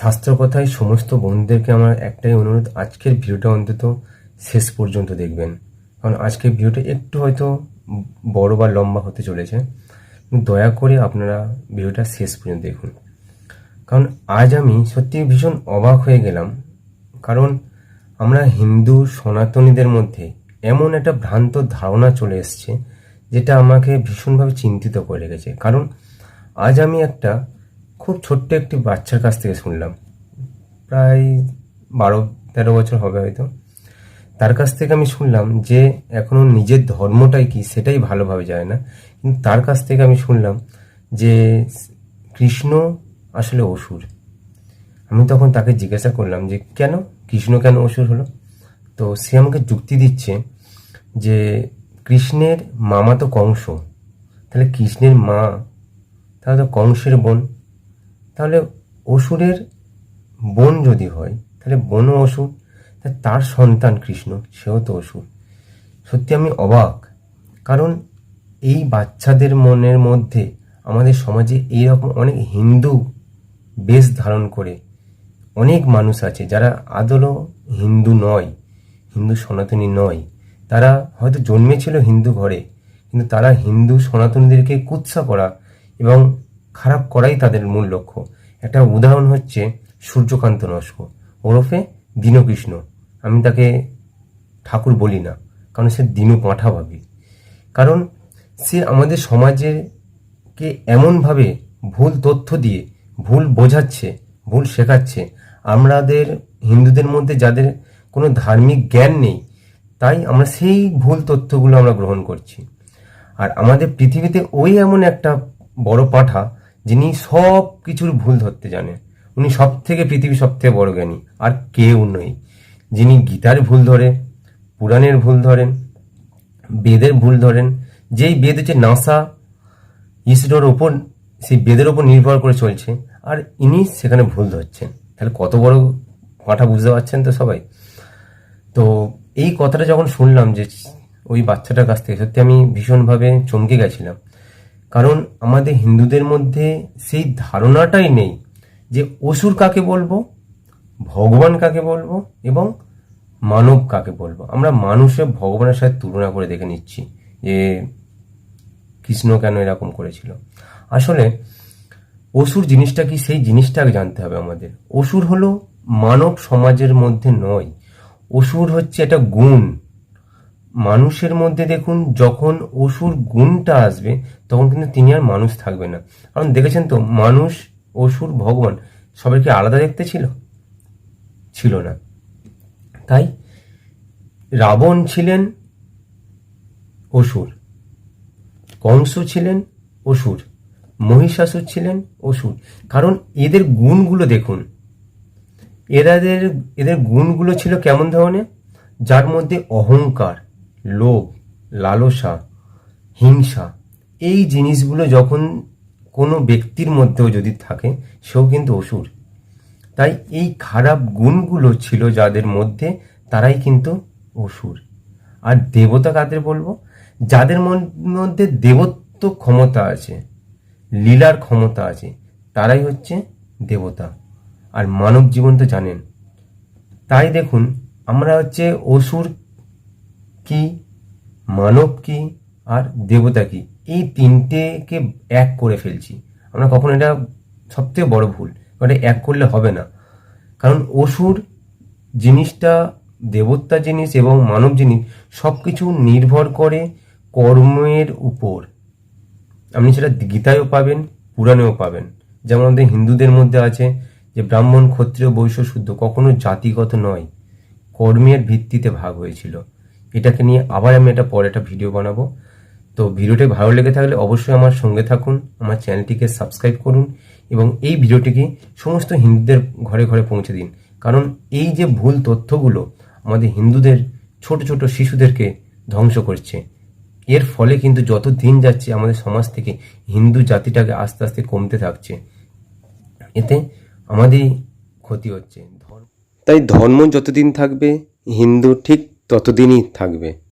শাস্ত্র কথায় সমস্ত বন্ধুদেরকে আমার একটাই অনুরোধ, আজকের ভিডিওটা অন্তত শেষ পর্যন্ত দেখবেন। কারণ আজকের ভিডিওটা একটু হয়তো বড় বা লম্বা হতে চলেছে। দয়া করে আপনারা ভিডিওটা শেষ পর্যন্ত দেখুন। কারণ আজ আমি সত্যি ভীষণ অবাক হয়ে গেলাম। কারণ আমরা হিন্দু সনাতনীদের মধ্যে এমন একটা ভ্রান্ত ধারণা চলে এসছে, যেটা আমাকে ভীষণভাবে চিন্তিত করে রেখেছে। কারণ আজ আমি একটা খুব ছোট্ট একটি বাচ্চার কাছ থেকে শুনলাম। প্রায় বারো, তেরো বছর হবে হয়তো। তার কাছ থেকে আমি শুনলাম যে এখনও নিজের ধর্মটাই কি সেটাই ভালোভাবে যায় না। কিন্তু তার কাছ থেকে আমি শুনলাম যে কৃষ্ণ আসলে অসুর। আমি তখন তাকে জিজ্ঞাসা করলাম যে কেন? কৃষ্ণ কেন অসুর হলো? তো সে আমাকে যুক্তি দিচ্ছে যে কৃষ্ণের মামা তো কংস। তাহলে কৃষ্ণের মা তাহলে তো কংসের বোন। তাহলে অসুরের বোন যদি হয়, তাহলে বোনও অসুর তার সন্তান কৃষ্ণ, সেও তো অসুর। সত্যি আমি অবাক, কারণ এই বাচ্চাদের মনের মধ্যে আমাদের সমাজে এইরকম অনেক হিন্দু বেশ ধারণ করে, অনেক মানুষ আছে যারা আদলও হিন্দু নয়, হিন্দু সনাতনী নয়। তারা হয়তো জন্মেছিল হিন্দু ঘরে, কিন্তু তারা হিন্দু সনাতনীদেরকে কুৎসা করা এবং খারাপ করাই তাদের মূল লক্ষ্য। একটা উদাহরণ হচ্ছে সূর্যকান্ত নস্কর ওরফে দীনকৃষ্ণ। আমি তাকে ঠাকুর বলি না, কারণ সে দিনু পাঁঠা ভাবি। কারণ সে আমাদের সমাজেকে এমনভাবে ভুল তথ্য দিয়ে, ভুল বোঝাচ্ছে, ভুল শেখাচ্ছে। আমাদের হিন্দুদের মধ্যে যাদের কোনো ধার্মিক জ্ঞান নেই, তাই আমরা সেই ভুল তথ্যগুলো আমরা গ্রহণ করছি। আর আমাদের পৃথিবীতে ওই এমন একটা বড় পাঠা যিনি সব কিছুর ভুল ধরতে জানে। উনি সব থেকে পৃথিবী সব থেকে বড় জ্ঞানী, আর কেউ নই। যিনি গীতার ভুল ধরে, পুরাণের ভুল ধরেন, বেদের ভুল ধরেন, যেই বেদ হচ্ছে নাসা, ইসরোর ওপর, সেই বেদের ওপর নির্ভর করে চলছে, আর ইনি সেখানে ভুল ধরছেন। তাহলে কত বড় পাঠা বুঝতে পারছেন তো সবাই? তো এই কথাটা যখন শুনলাম যে ওই বাচ্চাটার কাছ থেকে, সত্যি আমি ভীষণভাবে চমকে গেছিলাম। কারণ আমাদের হিন্দুদের মধ্যে সেই ধারণাটাই নেই যে অসুর কাকে বলব, ভগবান কাকে বলব এবং মানব কাকে বলব। আমরা মানুষের ভগবানের সাথে তুলনা করে দেখে নিচ্ছি যে কৃষ্ণ কেন এরকম করেছিল। আসলে অসুর জিনিসটা কি? সেই জিনিসটাকে জানতে হবে আমাদের। অসুর হলো মানব সমাজের মধ্যে নয়। অসুর হচ্ছে একটা গুণ। মানুষের মধ্যে দেখুন, যখন অসুর গুণটা আসবে, তখন কিন্তু তিনি আর মানুষ থাকবে না। কারণ দেখেছেন তো, মানুষ, অসুর, ভগবান সবাইকে আলাদা দেখতে ছিল? ছিল না। তাই রাবণ ছিলেন অসুর, কংস ছিলেন অসুর, মহিষাসুর ছিলেন অসুর। কারণ এদের গুণগুলো দেখুন এরাদের এদের গুণগুলো ছিল কেমন ধরনের? যার মধ্যে অহংকার লোভ, লালসা, হিংসা, এই জিনিসগুলো যখন কোনো ব্যক্তির মধ্যেও যদি থাকে, সেও কিন্তু অসুর। তাই এই খারাপ গুণগুলো ছিল যাদের মধ্যে তারাই কিন্তু অসুর। আর দেবতা কাদের বলব? যাদের মধ্যে দেবত্ব ক্ষমতা আছে, লীলার ক্ষমতা আছে, তারাই হচ্ছে দেবতা। আর মানব জীবন তো জানেন। তাই দেখুন, আমরা হচ্ছে অসুর কি, মানব কি আর দেবতা কি? এই তিনটেকে এক করে ফেলছি। আমরা কখনো এটা সবথেকে বড় ভুল এটা এক করলে হবে না। কারণ অসুর জিনিসটা, দেবতা জিনিস এবং মানব জিনিস সব কিছু নির্ভর করে কর্মের উপর। আপনি সেটা গীতায়ও পাবেন, পুরাণেও পাবেন। যেমন আমাদের হিন্দুদের মধ্যে আছে যে ব্রাহ্মণ, ক্ষত্রিয়, বৈশ্য, শুদ্ধ কখনো জাতিগত নয়, কর্মের ভিত্তিতে ভাগ হয়েছিল। এটাকে নিয়ে আবার আমি একটা পরে একটা ভিডিও বানাবো। তো ভিডিওটি ভালো লেগে থাকলে অবশ্যই আমার সঙ্গে থাকুন, আমার চ্যানেলটিকে সাবস্ক্রাইব করুন এবং এই ভিডিওটিকে সমস্ত হিন্দুদের ঘরে ঘরে পৌঁছে দিন। কারণ এই যে ভুল তথ্যগুলো আমাদের হিন্দুদের, ছোট ছোট শিশুদেরকে ধ্বংস করছে, এর ফলে কিন্তু যত দিন যাচ্ছে আমাদের সমাজ থেকে হিন্দু জাতিটাকে আস্তে আস্তে কমতে থাকছে। এতে আমাদেরই ক্ষতি হচ্ছে। তাই ধর্ম যতদিন থাকবে, হিন্দু ঠিক ততদিনই থাকবে।